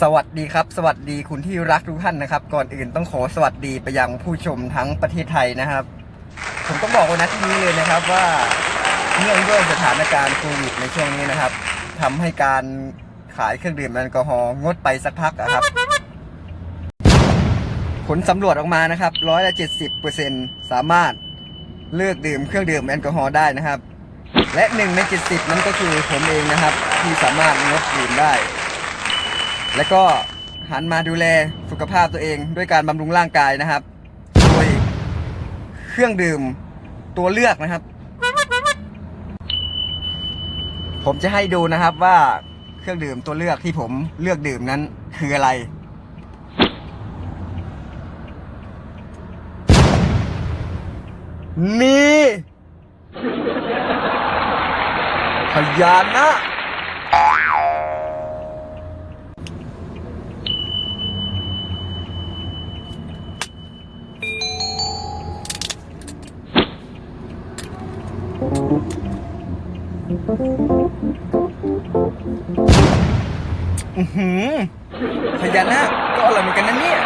สวัสดีครับ สวัสดีคุณที่รักทุกท่านนะครับ ก่อนอื่นต้องขอสวัสดีไปยังผู้ชมทั้งประเทศไทยนะครับ ผมต้องบอกว้นะที่นี้เลยนะครับว่าเนื่องด้วยสถานการณ์โควิดในช่วงนี้นะครับทำให้การขายเครื่องดื่มแอลกอฮอล์งดไปสักพักอะครับ ผลสำรวจออกมานะครับร้อยละเจ็ดสิบเปอร์เซ็นสามารถเลิกดื่มเครื่องดื่มแอลกอฮอล์ได้นะครับ และหนึ่งในเจ็ดสิบนั้นก็คือผมเองนะครับ ที่สามารถงดดื่มได้ แล้วก็หันมาดูแลสุขภาพตัวเอง ด้วยการบำรุงร่างกายนะครับ โดยเครื่องดื่มตัวเลือกนะครับ ผมจะให้ดูนะครับว่าเครื่องดื่มตัวเลือกที่ผมเลือกดื่มนั้นคืออะไรนี่พยานะ พญานาคก็อร่อยเหมือนกันนะเนี่ย